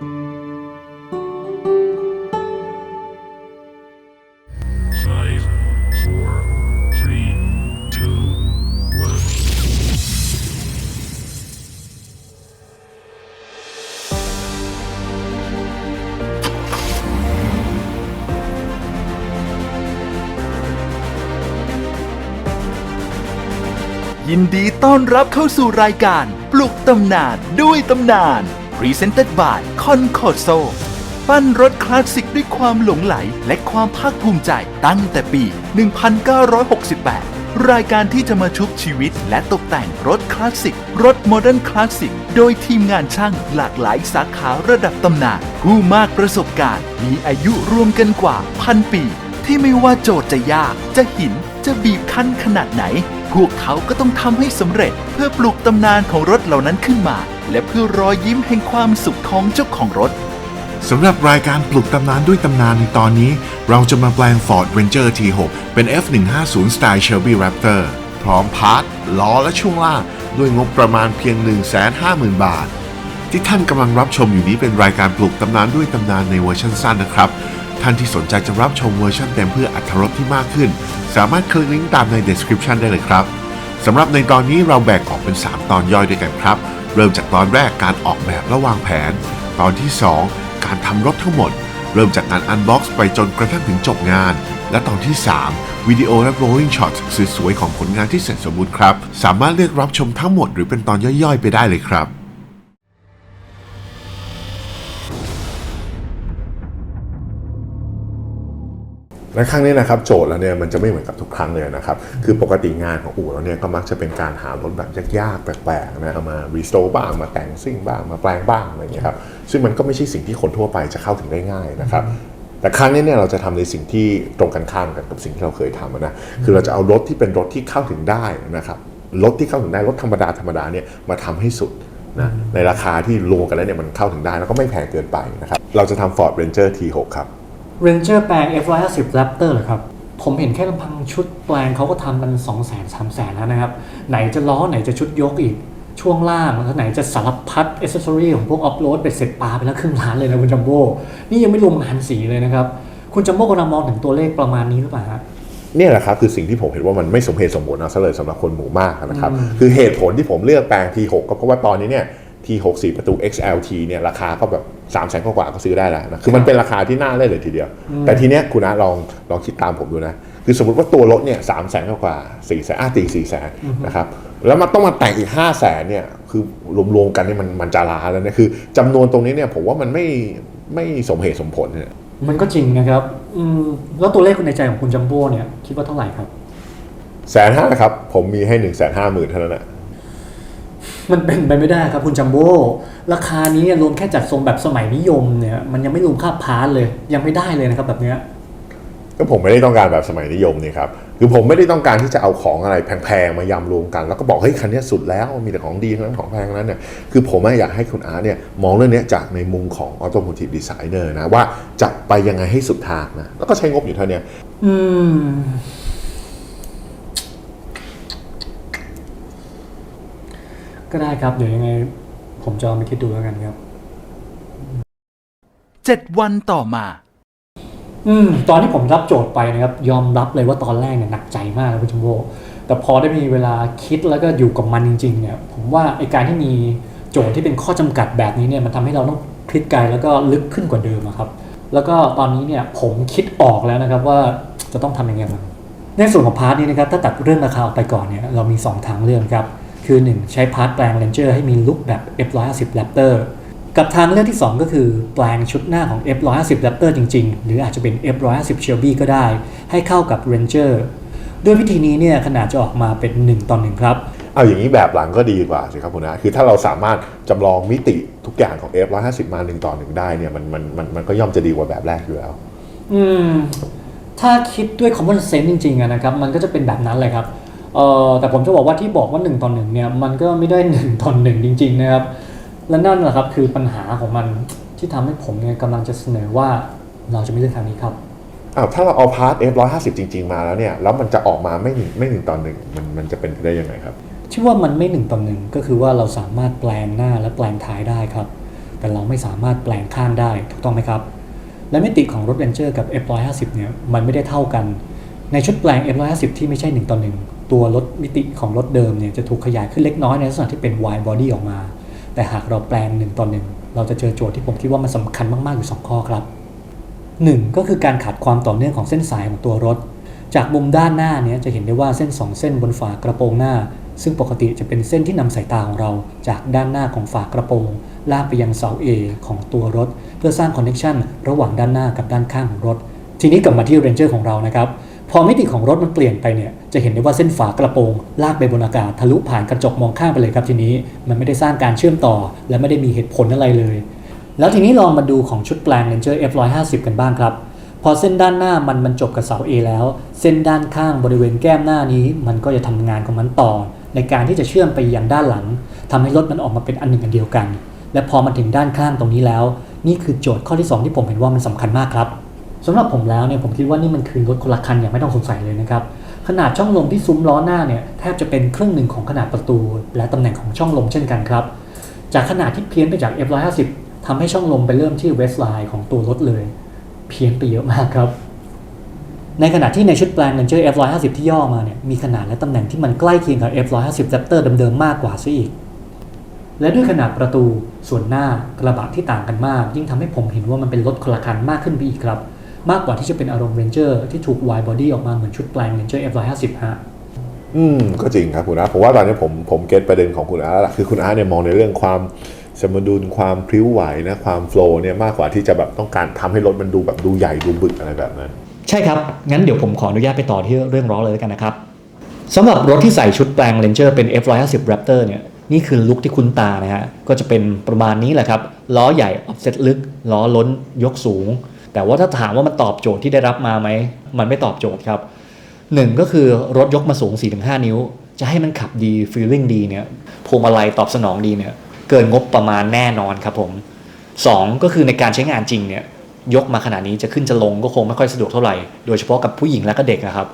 ยินดีต้อนรับเข้าสู่รายการ ปลุกตำนานด้วยตำนาน Presented by c o n c o r s o ปั้นรถคลาสสิกด้วยความหลงไหลและความภาคภูมิใจตั้งแต่ปี 1968 รายการที่จะมาชุบชีวิตและตกแต่งรถคลาสสิก รถโมเดิร์นคลาสสิก โดยทีมงานช่างหลากหลายสาขาระดับตำนานผู้มากประสบการณ์ มีอายุรวมกันกว่าพันปี ที่ไม่ว่าโจทย์จะยาก จะหิน จะบีบคั้นขนาดไหน พวกเขาก็ต้องทำให้สำเร็จเพื่อปลุกตำนานของรถเหล่านั้นขึ้นมา และเพื่อรอยยิ้มแห่งความสุขของเจ้าของรถ สำหรับรายการปลุกตำนานด้วยตำนานในตอนนี้ เราจะมาแปลง Ford Ranger T6 เป็น F150 สไตล์ Shelby Raptor พร้อมพาร์ทล้อและช่วงล่างด้วยงบประมาณเพียง 150,000 บาท ที่ท่านกำลังรับชมอยู่นี้เป็นรายการปลุกตำนานด้วยตำนานในเวอร์ชันสั้นนะครับ ท่านที่สนใจจะรับชมเวอร์ชันเต็มเพื่ออัธรสที่มากขึ้น สามารถคลิกลิงก์ตามใน description ได้เลยครับสำหรับในตอนนี้เราแบ่งออกเป็น 3 ตอนย่อยด้วยกันครับ เริ่มจากตอนแรกการออกแบบและวางแผน ตอนที่ 2 การทำรถทั้งหมด เริ่มจากการอันบ็อกซ์ไปจนกระทั่งถึงจบงาน และตอนที่ 3 วิดีโอและ rolling shot สวยๆของผลงานที่เสร็จสมบูรณ์ครับ สามารถเลือกรับชมทั้งหมดหรือเป็นตอนย่อยๆ ไปได้เลยครับ และครั้งนี้นะครับโจทย์แล้วเนี่ยมันจะไม่เหมือนกับทุกครั้งเลยนะครับ คือปกติงานของอู่เราเนี่ยก็มักจะเป็นการหารถแบบยากๆ แปลกๆนะเอามารีสโตร์บ้างมาแต่งซิ่งบ้างมาแปลงบ้างอะไรอย่างเงี้ยครับซึ่งมันก็ไม่ใช่สิ่งที่คนทั่วไปจะเข้าถึงได้ง่ายนะครับแต่ครั้งนี้เนี่ยเราจะทำในสิ่งที่ตรงกันข้ามกันกับสิ่งที่เราเคยทำนะคือเราจะเอารถที่เป็นรถที่เข้าถึงได้นะครับรถที่เข้าถึงได้รถธรรมดาธรรมดาเนี่ยมาทำให้สุดนะในราคาที่รวมกันแล้วเนี่ยมันเข้าถึงได้แล้วก็ไม่แพงเกินไปนะครับเราจะทำ Ford Ranger T6 ครับ Ranger แปลง F150 Raptor เหรอครับ ผมเห็นแค่ลำพังชุดแปลงเขาก็ทำกัน 2 0 0 0 0 0 3 0 0 0 0 แล้วนะครับ ไหนจะล้อไหนจะชุดยกอีกช่วงล่างแล้วไหนจะสารพัดอ c เซสซอรี่ของพวกออฟโรดเป็ดเสร็จปลาไปแล้วครึ่งล้านเลยนะคุณจัมโบ้นี่ยังไม่รวมงานสีเลยนะครับ คุณจัมโบ้กำลังมองถึงตัวเลขประมาณนี้หรือเปล่าฮะเนี่ยแหละครับคือสิ่งที่ผมเห็นว่ามันไม่สมเหตุสมผลเอาซะเลยสำหรับคนหมู่มากนะครับ คือเหตุผลที่ผมเลือกแปลง T6 ก็เพราะว่าตอนนี้เนี่ย T6 4 ประตู XLT เนี่ยราคาก็แบบ3 0 0 0 0กว่าๆก็ซื้อได้แล้วนะคือมันเป็นราคาที่น่าเล่นเลยทีเดียว แต่ทีเนี้ยคุณนะลองลองคิดตามผมดูนะ คือสมมติว่าตัวรถเนี่ยสามแสนกว่าสี่แสนอะตีสี่แสนนะครับแล้วมันต้องมาแต่งอีกห้าแสนเนี่ยคือรวมๆกันเนี่ยมันมันจะลาแล้วนะคือจำนวนตรงนี้เนี่ยผมว่ามันไม่ไม่สมเหตุสมผลเนี่ยมันก็จริงนะครับอืมแล้วตัวเลขในใจของคุณจัมโบ้เนี่ยคิดว่าเท่าไหร่ครับแสนห้าครับผมมีให้หนึ่งแสนห้าหมื่นเท่านั้นแหละ มันเป็นไปไม่ได้ครับคุณจัมโบ้ราคานี้เนี่ยรวมแค่จัดทรงแบบสมัยนิยมเนี่ยมันยังไม่รวมค่าพาร์ทเลย ยังไม่ได้เลยนะครับแบบเนี้ยก็ผมไม่ได้ต้องการแบบสมัยนิยมนี่ครับคือผมไม่ได้ต้องการที่จะเอาของอะไรแพงๆมายำรวมกัน แล้วก็บอกเฮ้ยคันเนี้ยสุดแล้วมีแต่ของดีทั้งนั้นของแพงทั้งนั้นเนี่ยคือผมอะอยากให้คุณอาร์ตเนี่ยมองเรื่องเนี้ยจากในมุมของออโต o ม i v e ดีไซเนอร์นะว่าจะไปยังไงให้สุดทางนะแล้วก็ใช้งบอยู่เท่าเนี้ยอืม ก็ได้ครับ เดี๋ยวยังไง ผมจะเอาไปคิดดูแล้วกันครับ7วันต่อมา อืม ตอนที่ผมรับโจทย์ไปนะครับ ยอมรับเลยว่าตอนแรกเนี่ยหนักใจมากนะคุณชมโบแต่พอได้มีเวลาคิดแล้วก็อยู่กับมันจริง ๆ เนี่ย ผมว่าไอการที่มีโจทย์ที่เป็นข้อจำกัดแบบนี้เนี่ยมันทำให้เราต้องคลิกไกลแล้วก็ลึกขึ้นกว่าเดิมอะครับ แล้วก็ตอนนี้เนี่ยผมคิดออกแล้วนะครับว่าจะต้องทำยังไงบ้างในส่วนของพาร์ทนี้นะครับถ้าตัดเรื่องราคาออกไปก่อนเนี่ยเรามี 2 ทางเลือกครับ คือ 1 ใช้พาร์ทแปลง Ranger ให้มีลุคแบบ F150 Raptor กับทางเลือกที่ 2 ก็คือแปลงชุดหน้าของ F150 Raptor จริง ๆ หรืออาจจะเป็น F150 Shelby ก็ได้ ให้เข้ากับ Ranger ด้วยวิธีนี้เนี่ยขนาดจะออกมาเป็น 1ต่อ1ครับ เอาอย่างนี้แบบหลังก็ดีกว่าสิครับคุณอาร์ตคือถ้าเราสามารถจำลองมิติทุกอย่างของ F150 มาหนึ่งต่อหนึ่งได้เนี่ยมันมันมันมันก็ย่อมจะดีกว่าแบบแรกอยู่แล้ว อืม ถ้าคิดด้วย common sense จริงๆอะนะครับ มันก็จะเป็นแบบนั้นเลยครับ เอ่อแต่ผมจะบอกว่าที่บอกว่า1ต่อ1เนี่ยมันก็ไม่ได้1ต่อ1จริง ๆ นะครับ และนั่นแหละครับคือปัญหาของมันที่ทำให้ผมเนี่ยกำลังจะเสนอว่าเราจะไม่เลือกทางนี้ครับอ้าวถ้าเราเอาพาร์ท F150 จริง ๆ มาแล้วเนี่ยแล้วมันจะออกมาไม่หนึ่งไม่หนึ่งต่อหนึ่งมันมันจะเป็นไปได้ยังไงครับที่ว่ามันไม่หนึ่งต่อหนึ่งก็คือว่าเราสามารถแปลงหน้าและแปลงท้ายได้ครับ แต่เราไม่สามารถแปลงข้างได้ถูกต้องไหมครับ และมิติของรถ Ranger กับ F150 เนี่ยมันไม่ได้เท่ากัน ในชุดแปลง F150 ที่ไม่ใช่1ต่อ1 ตัวรถมิติของรถเดิมเนี่ยจะถูกขยายขึ้นเล็กน้อยในลักษณะที่เป็น wide body ออกมา แต่หากเราแปลง1ต่อ1เราจะเจอโจทย์ที่ผมคิดว่ามันสำคัญมาก ๆ อยู่ 2 ข้อครับ 1 ก็คือการขาดความต่อเนื่องของเส้นสายของตัวรถ จากมุมด้านหน้าเนี่ยจะเห็นได้ว่าเส้น 2 เส้นบนฝากระโปรงหน้า ซึ่งปกติจะเป็นเส้นที่นำสายตาของเรา จากด้านหน้าของฝากระโปรงลากไปยังเสา A ของตัวรถ เพื่อสร้างคอนเน c ชันระหว่างด้านหน้ากับด้านข้างของรถ ทีนี้กลับมาที่ Ranger ของเรานะครับ พอมิติของรถมันเปลี่ยนไปเนี่ยจะเห็นได้ว่าเส้นฝากระโปรงลากไปบนอากาศทะลุผ่านกระจกมองข้างไปเลยครับทีนี้มันไม่ได้สร้างการเชื่อมต่อ และไม่ได้มีเหตุผลอะไรเลย แล้วทีนี้ลองมาดูของชุดแปลง Ranger F150 กันบ้างครับ พอเส้นด้านหน้ามันมันจบกับเสา A แล้ว เส้นด้านข้างบริเวณแก้มหน้านี้ มันก็จะทำงานของมันต่อ ในการที่จะเชื่อมไปยังด้านหลังทำให้รถมันออกมาเป็นอันหนึ่งอันเดียวกัน และพอมาถึงด้านข้างตรงนี้แล้ว นี่คือโจทย์ข้อที่ 2 ที่ผมเห็นว่ามันสำคัญมากครับ สำหรับผมแล้วเนี่ยผมคิดว่านี่มันคือรถคนละคันอย่างไม่ต้องสงสัยเลยนะครับขนาดช่องลมที่ซุ้มล้อหน้าเนี่ยแทบจะเป็นครึ่งหนึ่งของขนาดประตู และตำแหน่งของช่องลมเช่นกันครับ จากขนาดที่เพี้ยนไปจาก F150 ทำให้ช่องลมไปเริ่มที่เวสไลน์ของตัวรถเลย เพี้ยนไปเยอะมากครับ ในขณะที่ในชุดแปลง Ranger F150 ที่ย่อมาเนี่ยมีขนาดและตำแหน่งที่มันใกล้เคียงกับ F150 Raptor เดิมๆมากกว่าซะอีก และด้วยขนาดประตูส่วนหน้ากระบะที่ต่างกันมาก ยิ่งทำให้ผมเห็นว่ามันเป็นรถคนละคันมากขึ้นไปอีกครับ มากกว่าที่จะเป็นอารมณ์ Ranger ที่ถูก wide body ออกมาเหมือนชุดแปลง Ranger F150 ฮะอืมก็จริงครับคุณอาร์ตผมว่าตอนนี้ผมผมเก็ตประเด็นของคุณอาร์ตแล้วล่ะคือคุณอาร์ตเนี่ยมองในเรื่องความสมดุลความพริ้วไหวนะความโฟล์เนี่ยมากกว่าที่จะแบบต้องการทำให้รถมันดูแบบดูใหญ่ดูบึกอะไรแบบนั้น ใช่ครับ งั้นเดี๋ยวผมขออนุญาตไปต่อที่เรื่องล้อเลยแล้วกันนะครับสำหรับรถที่ใส่ชุดแปลง Ranger เป็น F150 Raptor เนี่ยนี่คือลุคที่คุ้นตานะฮะก็จะเป็นประมาณนี้แหละครับล้อใหญ่ offset ลึกล้อล้นยกสูง แต่ว่าถ้าถามว่ามันตอบโจทย์ที่ได้รับมาไหม มันไม่ตอบโจทย์ครับหนึ่งก็คือรถยกมาสูง 4-5 นิ้ว จะให้มันขับดี feeling ดีเนี่ยพวงมาลัยตอบสนองดีเนี่ยเกินงบประมาณแน่นอนครับผมสองก็คือในการใช้งานจริงเนี่ยยกมาขนาดนี้จะขึ้นจะลงก็คงไม่ค่อยสะดวกเท่าไหร่ โดยเฉพาะกับผู้หญิงและก็เด็กนะครับ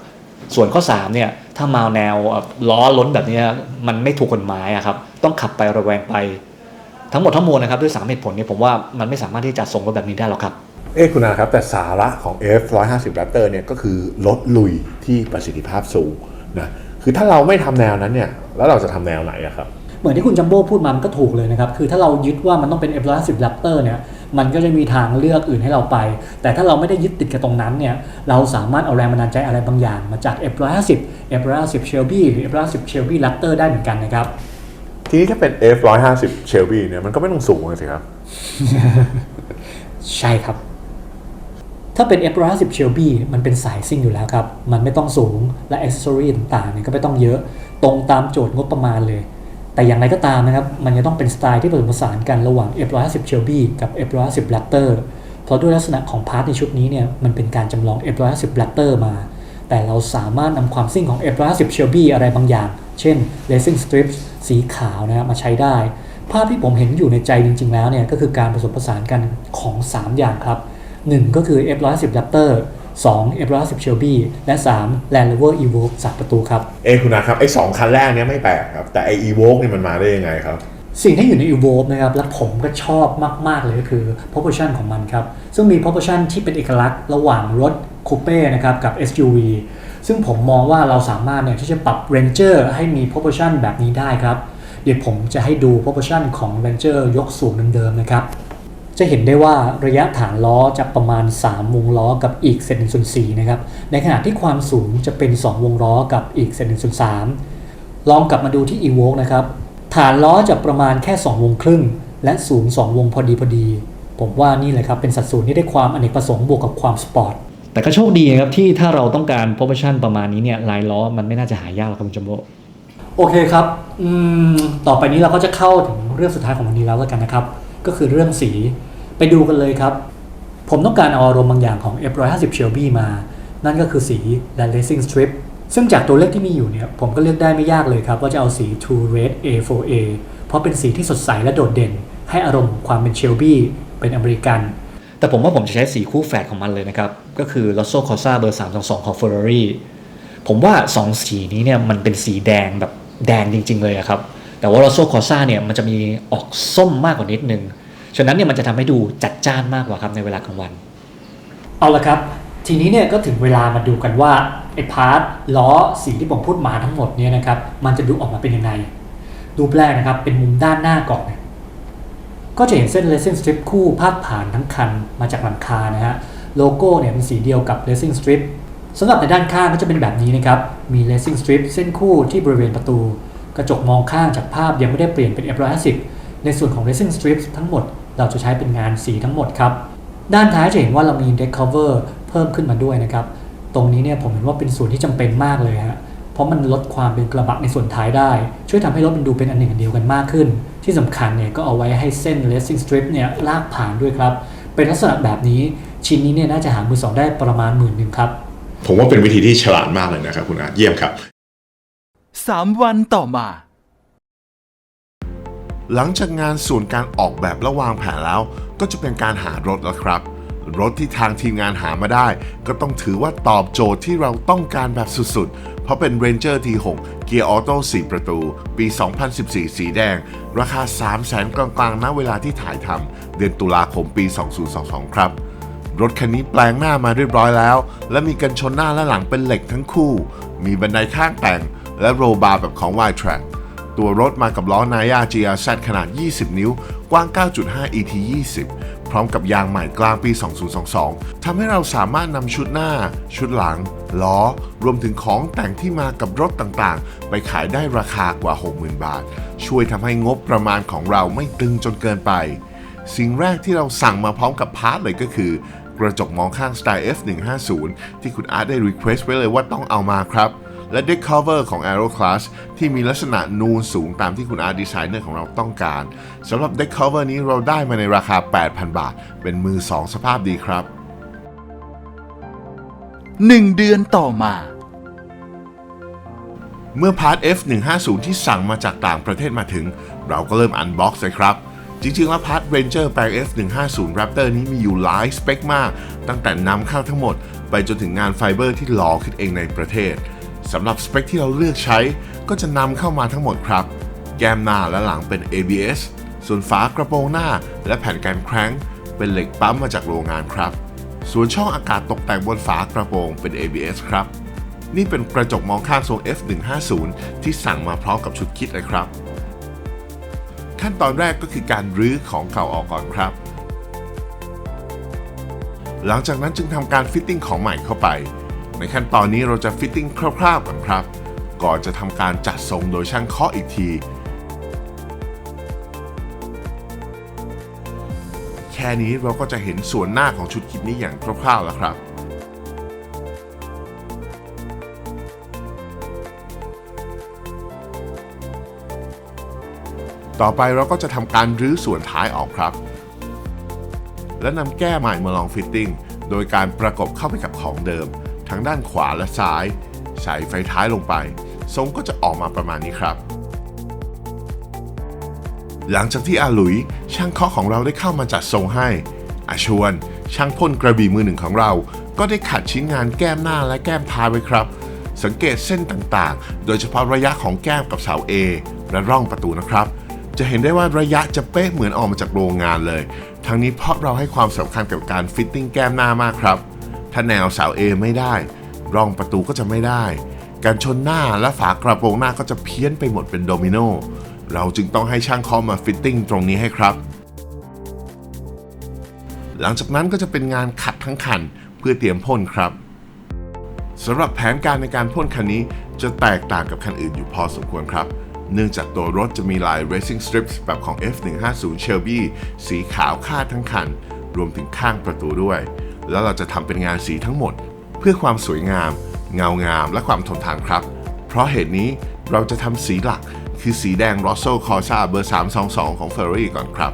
ส่วนข้อ3เนี่ยถ้ามาแนวล้อล้นแบบนี้มันไม่ถูกกฎหมายครับต้องขับไประแวงไป ทั้งหมดทั้งมวลนะครับด้วยสามเหตุผลเนี่ยผมว่ามันไม่สามารถที่จะส่งรถแบบนี้ได้หรอกครับ เอ้คุณอาครับ แต่สาระของ F150 Raptor เนี่ยก็คือรถลุยที่ประสิทธิภาพสูงนะคือถ้าเราไม่ทำแนวนั้นเนี่ยแล้วเราจะทำแนวไหนอะครับ เหมือนที่คุณจัมโบ้พูดมามันก็ถูกเลยนะครับ คือถ้าเรายึดว่ามันต้องเป็น F150 Raptor เนี่ยมันก็จะมีทางเลือกอื่นให้เราไป แต่ถ้าเราไม่ได้ยึดติดกับตรงนั้นเนี่ยเราสามารถเอาแรงบันดาลใจอะไรบางอย่าง มาจาก F150 F150 Shelby หรือ F150 Shelby Raptor ได้เหมือนกันนะครับทีนี้ถ้าเป็น F150 Shelby เนี่ยมันก็ไม่ต้องสูงเลยสิครับ ใช่ครับ ถ้าเป็น F150 Shelby มันเป็นสายซิ่งอยู่แล้วครับ มันไม่ต้องสูงและอ c เซ s ซอรีต่างๆเนี่ยก็ไม่ต้องเยอะตรงตามโจทย์งบประมาณเลย แต่อย่างไรก็ตามนะครับ มันจะต้องเป็นสไตล์ที่ผสมผสานกันระหว่าง F150 Shelby กับ F150 Raptor เพราะด้วยลักษณะของพาร์ทในชุดนี้เนี่ยมันเป็นการจำลอง F150 Raptor มา แต่เราสามารถนำความซิ่งของ F150 Shelby อะไรบางอย่าง เช่น Racing Strips สีขาวนะครับมาใช้ได้ ภาพที่ผมเห็นอยู่ในใจจริง ๆ แล้วเนี่ยก็คือการผสมผสานกันของ 3 อย่างครับ 1 ก็คือ F150 Raptor 2 F150 Shelby และ 3 Land Rover Evoque 3 ประตูครับ เอ้คุณอาครับไอ้สองคันแรกเนี่ยไม่แปลกครับ แต่ไอ้ Evoque เนี่ยมันมาได้ยังไงครับ สิ่งที่อยู่ใน Evoque นะครับ และผมก็ชอบมาก ๆ เลยก็คือ proportion ของมันครับ ซึ่งมี proportion ที่เป็นเอกลักษณ์ระหว่างรถคูเป้นะครับกับ SUV ซึ่งผมมองว่าเราสามารถเนี่ยที่จะปรับ Ranger ให้มี proportion แบบนี้ได้ครับ เดี๋ยวผมจะให้ดู proportion ของ Ranger ยกสูงเดิมๆนะครับ จะเห็นได้ว่าระยะฐานล้อจะประมาณ 3 วงล้อกับอีกเศษหนึ่งส่วนสี่นะครับ ในขณะที่ความสูงจะเป็น 2 วงล้อกับอีกเศษหนึ่งส่วนสามลองกลับมาดูที่ Evoque นะครับ ฐานล้อจะประมาณแค่ 2 วงครึ่ง และสูง 2 วงพอดีพอดี ผมว่านี่แหละครับ เป็นสัดส่วนที่ได้ความอเนกประสงค์บวกกับความสปอร์ต แต่ก็โชคดีนะครับที่ถ้าเราต้องการ proportion ประมาณนี้เนี่ยลายล้อมันไม่น่าจะหายากหรอกครับคุณจมโบโอเคครับอืมต่อไปนี้เราก็จะเข้าถึงเรื่องสุดท้ายของวันนี้แล้วแล้วกันนะครับ ก็คือเรื่องสี ไปดูกันเลยครับ ผมต้องการเอาอารมณ์บางอย่างของ F150 Shelby มา นั่นก็คือสีและ Racing Strip ซึ่งจากตัวเลือกที่มีอยู่เนี่ยผมก็เลือกได้ไม่ยากเลยครับ ว่าจะเอาสี True Red A4A เพราะเป็นสีที่สดใสและโดดเด่น ให้อารมณ์ความเป็น Shelby เป็นอเมริกัน แต่ผมว่าผมจะใช้สีคู่แฝดของมันเลยนะครับ ก็คือ Rosso Corsa เบอร์322 ของ Ferrari ผมว่า 2 สีนี้เนี่ยมันเป็นสีแดงแบบแดงจริง ๆ เลยครับ แต่ว่า Rosso Corsa เนี่ยมันจะมีออกส้มมากกว่านิดนึง ฉะนั้นเนี่ยมันจะทำให้ดูจัดจ้านมากกว่าครับในเวลากลางวัน เอาละครับ ทีนี้เนี่ยก็ถึงเวลามาดูกันว่าไอ้พาร์ทล้อสีที่ผมพูดมาทั้งหมดเนี่ยนะครับมันจะดูออกมาเป็นยังไงรูปแรกนะครับเป็นมุมด้านหน้าก่อน ก็จะเห็นเส้น racing strip คู่พาดผ่านทั้งคันมาจากหลังคานะฮะโลโก้เนี่ยเป็นสีเดียวกับ racing strip สำหรับในด้านข้างก็จะเป็นแบบนี้นะครับ มี racing strip เส้นคู่ที่บริเวณประตู กระจกมองข้างจากภาพยังไม่ได้เปลี่ยนเป็น F150 ในส่วนของ racing strips ทั้งหมดเราจะใช้เป็นงานสีทั้งหมดครับ ด้านท้ายจะเห็นว่าเรามี deck cover เพิ่มขึ้นมาด้วยนะครับ ตรงนี้เนี่ยผมเห็นว่าเป็นส่วนที่จำเป็นมากเลยฮะเพราะมันลดความเป็นกระบะในส่วนท้ายได้ ช่วยทำให้รถมันดูเป็นอันหนึ่งอันเดียวกันมากขึ้น ที่สำคัญเนี่ยก็เอาไว้ให้เส้น racing strip เนี่ยลากผ่านด้วยครับ เป็นลักษณะแบบนี้ชิ้นนี้เนี่ยน่าจะหามือสองได้ประมาณหมื่นหนึ่งครับ ผมว่าเป็นวิธีที่ฉลาดมากเลยนะครับคุณอาเยี่ยมครับ 3วันต่อมา หลังจากงานส่วนการออกแบบและวางแผนแล้ว ก็จะเป็นการหารถแล้วครับ รถที่ทางทีมงานหามาได้ ก็ต้องถือว่าตอบโจทย์ที่เราต้องการแบบสุดๆ เพราะเป็น Ranger T6 เกียร์ออโต้4ประตู ปี 2014 สีแดง ราคา 3 0 0แสนกลางๆณเวลาที่ถ่ายทำเดือนตุลาคมปี 2022 ครับรถคันนี้แปลงหน้ามาเรียบร้อยแล้ว และมีกันชนหน้าและหลังเป็นเหล็กทั้งคู่ มีบันไดข้างแต่ง และโรบาร์แบบของ y t r a c ตัวรถมากับล้อนายา GRZ ขนาด 20 นิ้ว กว้าง 9.5 ET 20 พร้อมกับยางใหม่กลางปี 2022 ทำให้เราสามารถนำชุดหน้า ชุดหลัง ล้อ รวมถึงของแต่งที่มากับรถต่างๆ ไปขายได้ราคากว่า 60,000 บาท ช่วยทำให้งบประมาณของเราไม่ตึงจนเกินไป สิ่งแรกที่เราสั่งมาพร้อมกับพาร์ทเลยก็คือกระจกมองข้างสไตล์ F150 ที่คุณอาร์ตได้รีเควสไว้เลยว่าต้องเอามาครับ และ Deck Cover ของ Aero Class ที่มีลักษณะนูนสูงตามที่คุณอาร์ตดีไซเนอร์ของเราต้องการสำหรับ Deck Cover นี้เราได้มาในราคา 8,000 บาท เป็นมือ 2 สภาพดีครับ 1 เดือนต่อมาเมื่อพาร์ท F150 ที่สั่งมาจากต่างประเทศมาถึง เราก็เริ่มอันบ็อกซ์เลยครับ จริงๆ แล้วพาร์ท Ranger แปลง F150 Raptor นี้มีอยู่หลายสเปคมาก ตั้งแต่นำเข้าทั้งหมด ไปจนถึงงานไฟเบอร์ที่หล่อขึ้นเองในประเทศ สำหรับสเปคที่เราเลือกใช้ก็จะนำเข้ามาทั้งหมดครับ แก้มหน้าและหลังเป็น ABS ส่วนฝากระโปรงหน้า และแผ่นกันแคร้ง เป็นเหล็กปั๊มมาจากโรงงานครับ ส่วนช่องอากาศตกแต่งบนฝากระโปรงเป็น ABS ครับ นี่เป็นกระจกมองข้างทรง F150 ที่สั่งมาพร้อมกับชุดคิดเลยครับ ขั้นตอนแรกก็คือการรื้อของเก่าออกก่อนครับ หลังจากนั้นจึงทำการฟิตติ้งของใหม่เข้าไป ในขั้นตอนนี้เราจะฟิตติ้งคร่าวๆก่อนครับ ก่อนจะทำการจัดทรงโดยช่างเคาะอีกที แค่นี้เราก็จะเห็นส่วนหน้าของชุดคิดนี้อย่างคร่าวๆแล้วครับต่อไปเราก็จะทำการรื้อส่วนท้ายออกครับ และนำแก้ใหม่มาลองฟิตติ้ง โดยการประกบเข้าไปกับของเดิม ทั้งด้านขวาและซ้าย ใส่ไฟท้ายลงไป ทรงก็จะออกมาประมาณนี้ครับ หลังจากที่อาหลุยช่างเคาะของเราได้เข้ามาจัดทรงให้อาชวนช่างพ่นกระบี่มือหนึ่งของเรา ก็ได้ขัดชิ้นงานแก้มหน้าและแก้มท้ายไว้ครับ สังเกตเส้นต่างๆ โดยเฉพาะระยะของแก้มกับเสา A และร่องประตูนะครับ จะเห็นได้ว่าระยะจะเป๊ะเหมือนออกมาจากโรงงานเลย ทั้งนี้เพราะเราให้ความสำคัญกับการฟิตติ้งแก้มหน้ามากครับ ถ้าแนวเสา A ไม่ได้ร่องประตูก็จะไม่ได้ การชนหน้าและฝากระโปรงหน้าก็จะเพี้ยนไปหมดเป็นโดมิโนเราจึงต้องให้ช่างเคอมาฟิตติ้งตรงนี้ให้ครับ หลังจากนั้นก็จะเป็นงานขัดทั้งคันเพื่อเตรียมพ่นครับสำหรับแผนการในการพ่นคันนี้จะแตกต่างกับคันอื่นอยู่พอสมควรครับ เนื่องจากตัวรถจะมีลาย racing strips แบบของ F150 Shelby สีขาวคาดทั้งคัน รวมถึงข้างประตูด้วย แล้วเราจะทำเป็นงานสีทั้งหมด เพื่อความสวยงาม เงางาม และความทนทานครับ เพราะเหตุนี้เราจะทำสีหลักคือสีแดง Rosso Corsa เบอร์ 322 ของ Ferrari ก่อนครับ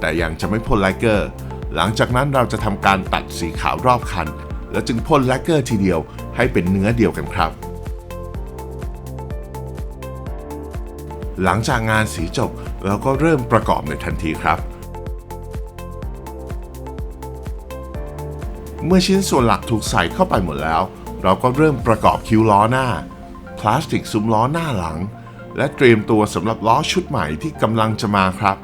แต่ยังจะไม่พ่นไลเกอร์ หลังจากนั้นเราจะทำการตัดสีขาวรอบคัน แล้วจึงพ่นไลเกอร์ทีเดียวให้เป็นเนื้อเดียวกันครับ หลังจากงานสีจบเราก็เริ่มประกอบในทันทีครับ เมื่อชิ้นส่วนหลักถูกใส่เข้าไปหมดแล้ว เราก็เริ่มประกอบคิ้วล้อหน้า พลาสติกซุ้มล้อหน้าหลัง และเตรียมตัวสำหรับล้อชุดใหม่ที่กำลังจะมาครับ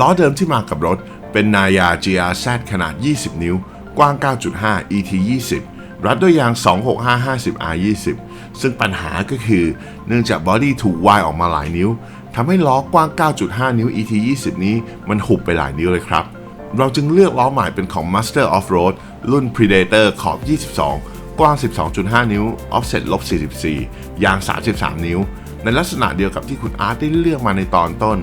ล้อเดิมที่มากับรถเป็นนายา GRZ ขนาด 20 นิ้ว กว้าง 9.5 ET 20รัดด้วยยาง 265 50 R 20ซึ่งปัญหาก็คือเนื่องจากบอดี้ถูกวายออกมาหลายนิ้วทำให้ล้อกว้าง 9.5 นิ้ว ET 20นี้มันหุบไปหลายนิ้วเลยครับ เราจึงเลือกล้อใหม่เป็นของ Master Off Road รุ่น Predator ขอบ 22 กว้าง 12.5 นิ้ว offset ลบ44 ยาง 33 นิ้ว ในลักษณะเดียวกับที่คุณอาร์ตได้เลือกมาในตอนต้น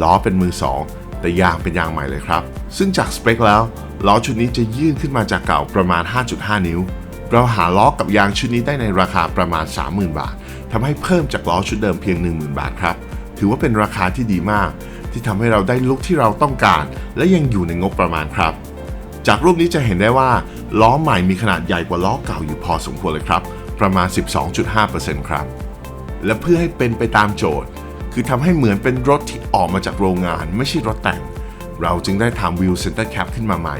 ล้อเป็นมือ 2 แต่ยางเป็นยางใหม่เลยครับ ซึ่งจากสเปคแล้ว ล้อชุดนี้จะยื่นขึ้นมาจากเก่าประมาณ 5.5 นิ้ว เราหาล้อกับยางชุดนี้ได้ในราคาประมาณ 30,000 บาททำให้เพิ่มจากล้อชุดเดิมเพียง 10,000 บาทครับ ถือว่าเป็นราคาที่ดีมาก ที่ทำให้เราได้ลุคที่เราต้องการ และยังอยู่ในงบประมาณครับ จากรูปนี้จะเห็นได้ว่า ล้อใหม่มีขนาดใหญ่กว่าล้อเก่าอยู่พอสมควรเลยครับ ประมาณ 12.5%ครับ และเพื่อให้เป็นไปตามโจทย์ คือทำให้เหมือนเป็นรถที่ออกมาจากโรงงาน ไม่ใช่รถแต่ง เราจึงได้ทำวิวเซนเตอร์แคปขึ้นมาใหม่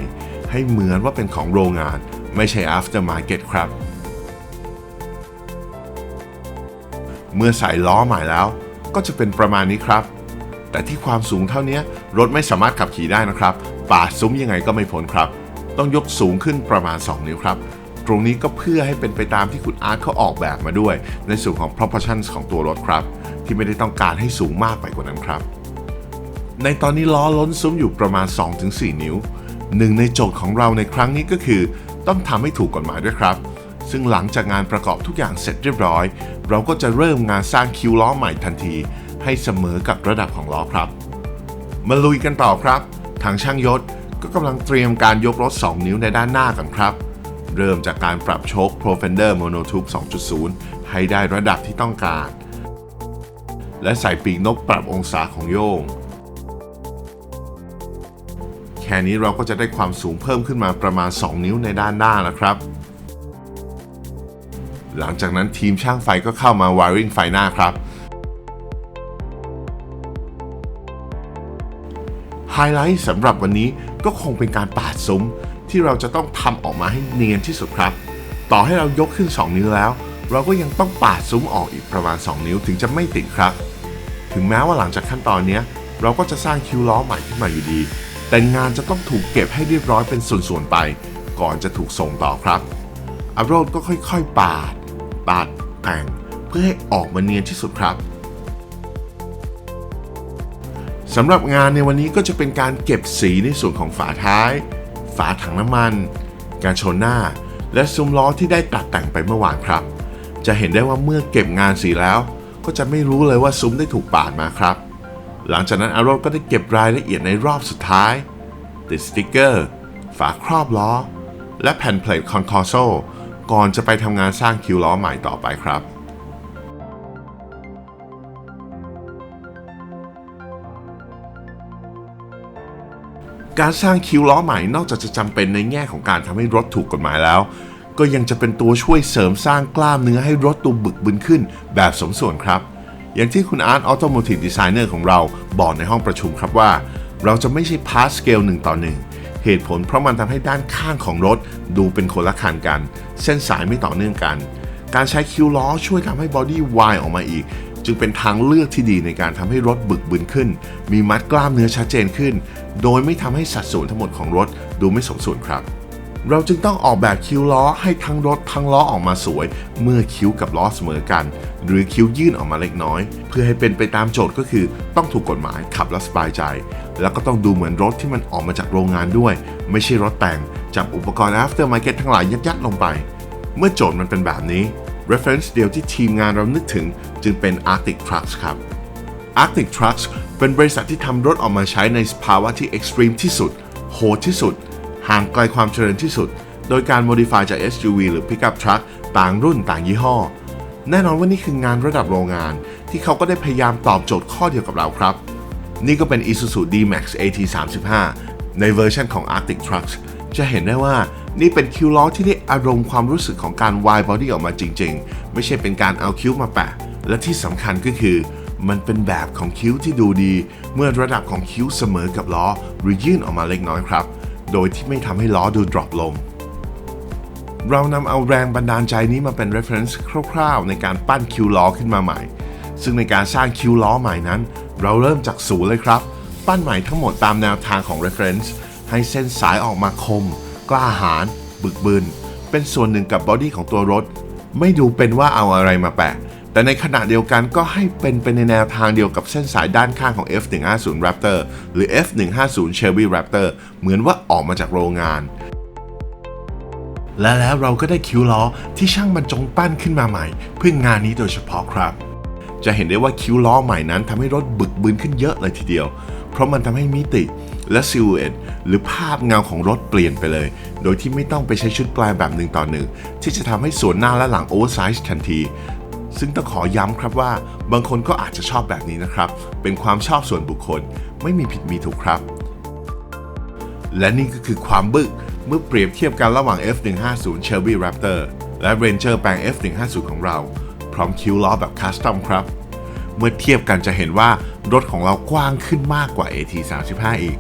ให้เหมือนว่าเป็นของโรงงาน ไม่ใช่ after market ครับเมื่อใส่ล้อใหม่แล้วก็จะเป็นประมาณนี้ครับ แต่ที่ความสูงเท่านี้รถไม่สามารถขับขี่ได้นะครับปาดซุ้มยังไงก็ไม่พ้นครับ ต้องยกสูงขึ้นประมาณ 2 นิ้วครับตรงนี้ก็เพื่อให้เป็นไปตามที่คุณอาร์ตเขาออกแบบมาด้วย ในส่วนของ proportions ของตัวรถครับ ที่ไม่ได้ต้องการให้สูงมากไปกว่านั้นครับ ในตอนนี้ล้อล้นซุ้มอยู่ประมาณ 2-4 นิ้วหนึ่งในโจทย์ของเราในครั้งนี้ก็คือ ต้องทำให้ถูกกฎหมายด้วยครับ ซึ่งหลังจากงานประกอบทุกอย่างเสร็จเรียบร้อย เราก็จะเริ่มงานสร้างคิวล้อใหม่ทันที ให้เสมอกับระดับของล้อครับ มาลุยกันต่อครับ ทางช่างยศก็กำลังเตรียมการยกรถ 2 นิ้วในด้านหน้ากันครับ เริ่มจากการปรับโชค Pro Fender Monotube 2.0 ให้ได้ระดับที่ต้องการ และใส่ปีกนกปรับองศาของโยง แค่นี้เราก็จะได้ความสูงเพิ่มขึ้นมาประมาณ 2 นิ้วในด้านหน้าแล้วครับ หลังจากนั้นทีมช่างไฟก็เข้ามา wiring ไฟหน้าครับ ไฮไลท์สำหรับวันนี้ก็คงเป็นการปาดซุ้มที่เราจะต้องทำออกมาให้เนียนที่สุดครับ ต่อให้เรายกขึ้น 2 นิ้วแล้ว เราก็ยังต้องปาดซุ้มออกอีกประมาณ 2 นิ้วถึงจะไม่ติดครับ ถึงแม้ว่าหลังจากขั้นตอนนี้เราก็จะสร้างคิวล้อใหม่ขึ้นมาอยู่ดี แต่งานจะต้องถูกเก็บให้เรียบร้อยเป็นส่วนๆไป ก่อนจะถูกส่งต่อครับอาโรดก็ค่อยๆ ปาด ปาดแต่งเพื่อให้ออกมาเนียนที่สุดครับ สำหรับงานในวันนี้ก็จะเป็นการเก็บสีในส่วนของฝาท้าย ฝาถังน้ำมัน การชนหน้า และซุ้มล้อที่ได้ตัดแต่งไปเมื่อวานครับ จะเห็นได้ว่าเมื่อเก็บงานสีแล้ว ก็จะไม่รู้เลยว่าซุ้มได้ถูกปาดมาครับ หลังจากนั้นอารถก็ได้เก็บรายละเอียดในรอบสุดท้ายติดสติกเกอร์ ฝาครอบล้อ และแผ่นเพลทคอนคอร์โซก่อนจะไปทำงานสร้างคิวล้อใหม่ต่อไปครับ การสร้างคิวล้อใหม่นอกจากจะจำเป็นในแง่ของการทำให้รถถูกกฎหมายแล้ว ก็ยังจะเป็นตัวช่วยเสริมสร้างกล้ามเนื้อให้รถตัวบึกบึนขึ้น แบบสมส่วนครับ อย่างที่คุณอาร์ตออโตโมทีฟดีไซเนอร์ของเราบอกในห้องประชุมครับว่า เราจะไม่ใช่พาร์ทสเกลหนึ่งต่อหนึ่งเหตุผลเพราะมันทำให้ด้านข้างของรถดูเป็นคนละคันกัน เส้นสายไม่ต่อเนื่องกัน การใช้คิวล้อช่วยทำให้บอดี้วายออกมาอีกจึงเป็นทางเลือกที่ดีในการทำให้รถบึกบึนขึ้น มีมัดกล้ามเนื้อชัดเจนขึ้น โดยไม่ทำให้สัดส่วนทั้งหมดของรถดูไม่สมส่วนครับ เราจึงต้องออกแบบคิ้วล้อให้ทั้งรถทั้งล้อออกมาสวย เมื่อคิ้วกับล้อเสมอกัน หรือคิ้วยื่นออกมาเล็กน้อย เพื่อให้เป็นไปตามโจทย์ก็คือ ต้องถูกกฎหมายขับแล้วสบายใจ แล้วก็ต้องดูเหมือนรถที่มันออกมาจากโรงงานด้วย ไม่ใช่รถแต่งจับอุปกรณ์ after market ทั้งหลายยัดๆลงไป เมื่อโจทย์มันเป็นแบบนี้ reference เดียวที่ทีมงานเรานึกถึงจึงเป็น Arctic Trucks ครับ Arctic Trucks เป็นบริษัทที่ทำรถออกมาใช้ในสภาวะที่ extreme ที่สุด โหดที่สุด ห่างไกลความเจริญที่สุด โดยการ modify จาก SUV หรือ Pickup Truck ต่างรุ่นต่างยี่ห้อ แน่นอนว่านี่คืองานระดับโรงงาน ที่เขาก็ได้พยายามตอบโจทย์ข้อเดียวกับเราครับ นี่ก็เป็น Isuzu D-Max AT35 ในเวอร์ชันของ Arctic Trucks จะเห็นได้ว่านี่เป็นคิวล้อที่ได้อารมณ์ความรู้สึกของการ wide body ออกมาจริง ๆ ไม่ใช่เป็นการเอาคิ้วมาแปะ และที่สำคัญก็คือ มันเป็นแบบของคิ้วที่ดูดี เมื่อระดับของคิ้วเสมอกับล้อหรือยื่นออกมาเล็กน้อยครับ โดยที่ไม่ทำให้ล้อดู drop ลง เรานำเอาแรงบันดาลใจนี้มาเป็น reference คร่าวๆ ในการปั้นคิ้วล้อขึ้นมาใหม่ ซึ่งในการสร้างคิ้วล้อใหม่นั้น เราเริ่มจากศูนย์เลยครับ ปั้นใหม่ทั้งหมดตามแนวทางของ reference ให้เส้นสายออกมาคม กล้าหาญบึกบึนเป็นส่วนหนึ่งกับบอดี้ของตัวรถ ไม่ดูเป็นว่าเอาอะไรมาแปะ แต่ในขณะเดียวกันก็ให้เป็นไปในแนวทางเดียวกับเส้นสายด้านข้างของ F150 Raptor หรือ F150 Chevy Raptor เหมือนว่าออกมาจากโรงงาน และแล้วเราก็ได้คิ้วล้อที่ช่างบรรจงปั้นขึ้นมาใหม่ เพื่องานนี้โดยเฉพาะครับ จะเห็นได้ว่าคิ้วล้อใหม่นั้นทำให้รถบึกบึนขึ้นเยอะเลยทีเดียว เพราะมันทำให้มิติและซิลูเอตหรือภาพเงาของรถเปลี่ยนไปเลย โดยที่ไม่ต้องไปใช้ชุดแปลแบบหนึ่งต่อหนึ่งที่จะทำให้ส่วนหน้าและหลังโอเวอร์ไซส์ทันที ซึ่งต้องขอย้ำครับว่า บางคนก็อาจจะชอบแบบนี้นะครับ เป็นความชอบส่วนบุคคล ไม่มีผิดมีถูกครับ และนี่ก็คือความบึกเมื่อเปรียบเทียบกันระหว่าง F150 Shelby Raptor และ Ranger แปลง F150 ของเรา พร้อมคิ้วล้อแบบคัสตอมครับ เมื่อเทียบกันจะเห็นว่ารถของเรากว้างขึ้นมากกว่า AT35 อีก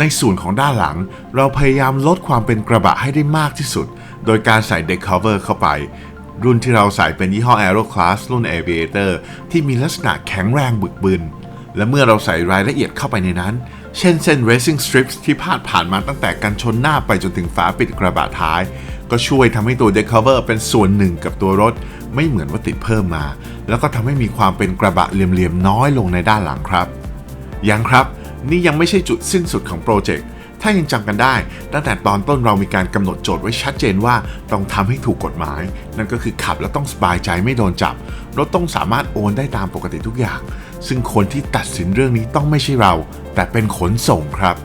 ในส่วนของด้านหลัง เราพยายามลดความเป็นกระบะให้ได้มากที่สุด โดยการใส่ deck cover เข้าไป รุ่นที่เราใส่เป็นยี่ห้อ Aero Class รุ่น Aviator ที่มีลักษณะแข็งแรงบึกบึน และเมื่อเราใส่รายละเอียดเข้าไปในนั้น เช่นเส้น racing strips ที่พาดผ่านมาตั้งแต่กันชนหน้าไปจนถึงฝาปิดกระบะท้าย ก็ช่วยทำให้ตัว deck cover เป็นส่วนหนึ่งกับตัวรถ ไม่เหมือนว่าติดเพิ่มมา แล้วก็ทำให้มีความเป็นกระบะเหลี่ยมๆน้อยลงในด้านหลังครับยังครับ นี่ยังไม่ใช่จุดสิ้นสุดของโปรเจกต์ ถ้ายังจำกันได้ ตั้งแต่ตอนต้นเรามีการกำหนดโจทย์ไว้ชัดเจนว่าต้องทำให้ถูกกฎหมาย นั่นก็คือขับแล้วต้องสบายใจไม่โดนจับ รถต้องสามารถโอนได้ตามปกติทุกอย่าง ซึ่งคนที่ตัดสินเรื่องนี้ต้องไม่ใช่เรา แต่เป็นขนส่งครับ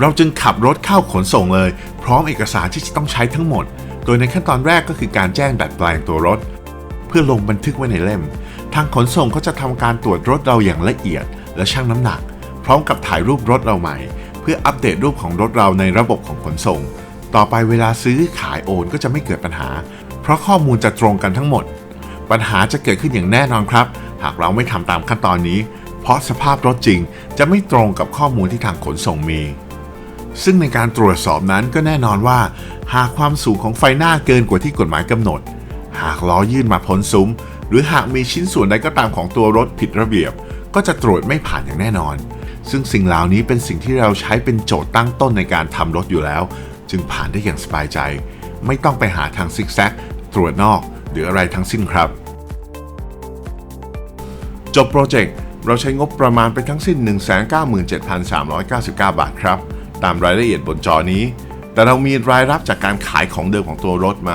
เราจึงขับรถเข้าขนส่งเลย พร้อมเอกสารที่จะต้องใช้ทั้งหมด โดยในขั้นตอนแรกก็คือการแจ้งดัดแปลงตัวรถ เพื่อลงบันทึกไว้ในเล่ม ทางขนส่งก็จะทำการตรวจรถเราอย่างละเอียด และชั่งน้ำหนัก พร้อมกับถ่ายรูปรถเราใหม่ เพื่ออัปเดตรูปของรถเราในระบบของขนส่ง ต่อไปเวลาซื้อขายโอนก็จะไม่เกิดปัญหา เพราะข้อมูลจะตรงกันทั้งหมด ปัญหาจะเกิดขึ้นอย่างแน่นอนครับ หากเราไม่ทำตามขั้นตอนนี้ เพราะสภาพรถจริงจะไม่ตรงกับข้อมูลที่ทางขนส่งมีซึ่งในการตรวจสอบนั้นก็แน่นอนว่า หากความสูงของไฟหน้าเกินกว่าที่กฎหมายกำหนด หากล้อยื่นมาพ้นซุ้ม หรือหากมีชิ้นส่วนใดก็ตามของตัวรถผิดระเบียบ ก็จะตรวจไม่ผ่านอย่างแน่นอน ซึ่งสิ่งเหล่านี้เป็นสิ่งที่เราใช้เป็นโจทย์ตั้งต้นในการทำรถอยู่แล้ว จึงผ่านได้อย่างสบายใจ ไม่ต้องไปหาทางซิกแซกตรวจนอก หรืออะไรทั้งสิ้นครับ จบโปรเจกต์เราใช้งบประมาณไปทั้งสิ้น 197,399 บาทครับ ตามรายละเอียดบนจอนี้ แต่เรามีรายรับจากการขายของเดิมของตัวรถมา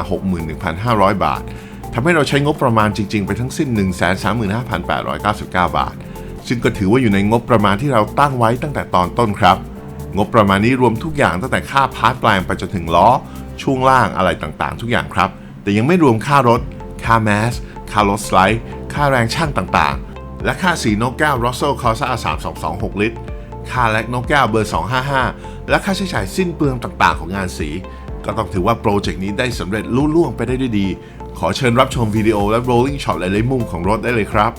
61,500 บาททำให้เราใช้งบประมาณจริง ๆ ไปทั้งสิ้น 135,899 บาท ซึ่งก็ถือว่าอยู่ในงบประมาณที่เราตั้งไว้ตั้งแต่ตอนต้นครับ งบประมาณนี้รวมทุกอย่างตั้งแต่ค่าพาร์ทแปลงไปจนถึงล้อ ช่วงล่างอะไรต่างๆ ทุกอย่างครับ แต่ยังไม่รวมค่ารถ ค่าแมส ค่ารถสไลด์ ค่าแรงช่างต่างๆ และค่าสีนกแก้ว Russell Corsa 3226 ลิตร ค่าแลกนกแก้วเบอร์ 255 และค่าใช้จ่ายสิ้นเปลืองต่างๆ ของงานสี ก็ต้องถือว่าโปรเจกต์นี้ได้สำเร็จลุล่วงไปได้ด้วยดี ขอเชิญรับชมวิดีโอและ rolling shot หลายๆมุมของรถได้เลยครับ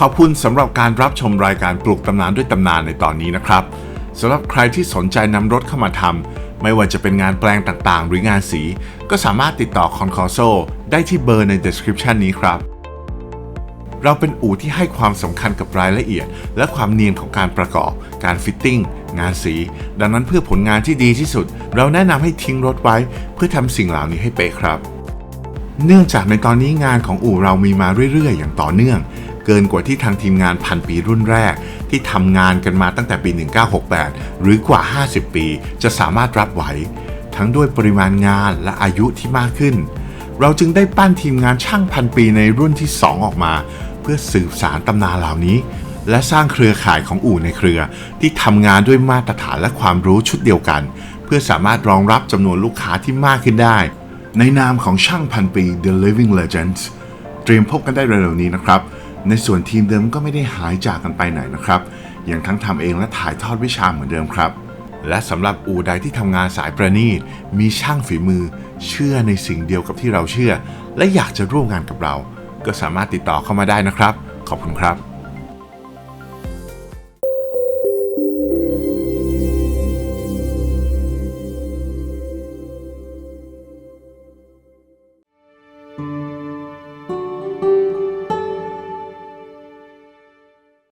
ขอบคุณสำหรับการรับชมรายการปลูกตำนานด้วยตำนานในตอนนี้นะครับสำหรับใครที่สนใจนำรถเข้ามาทำไม่ว่าจะเป็นงานแปลงต่างๆ หรืองานสี ก็สามารถติดต่อคอนคอโซได้ที่เบอร์ใน description นี้ครับ เราเป็นอู่ที่ให้ความสำคัญกับรายละเอียด และความเนียนของการประกอบ การฟิตติ้ง งานสี ดังนั้นเพื่อผลงานที่ดีที่สุด เราแนะนำให้ทิ้งรถไว้ เพื่อทำสิ่งเหล่านี้ให้เป๊ะครับ เนื่องจากในตอนนี้งานของอู่เรามีมาเรื่อยๆ อย่างต่อเนื่อง เกินกว่าที่ทางทีมงานพันปีรุ่นแรก ที่ทำงานกันมาตั้งแต่ปี 1968 หรือกว่า 50 ปี จะสามารถรับไหว ทั้งด้วยปริมาณงานและอายุที่มากขึ้น เราจึงได้ปั้นทีมงานช่างพันปีในรุ่นที่ 2 ออกมา เพื่อสืบสารตำนานเหล่านี้ และสร้างเครือข่ายของอู่ในเครือ ที่ทำงานด้วยมาตรฐานและความรู้ชุดเดียวกัน เพื่อสามารถรองรับจำนวนลูกค้าที่มากขึ้นได้ ในนามของช่างพันปี The Living Legends เตรียมพบกันได้เร็วๆนี้นะครับ ในส่วนทีมเดิมก็ไม่ได้หายจากกันไปไหนนะครับ ยังทั้งทำเองและถ่ายทอดวิชาเหมือนเดิมครับ และสำหรับอูใดที่ทำงานสายประณีต มีช่างฝีมือ เชื่อในสิ่งเดียวกับที่เราเชื่อ และอยากจะร่วมงานกับเรา ก็สามารถติดต่อเข้ามาได้นะครับ ขอบคุณครับ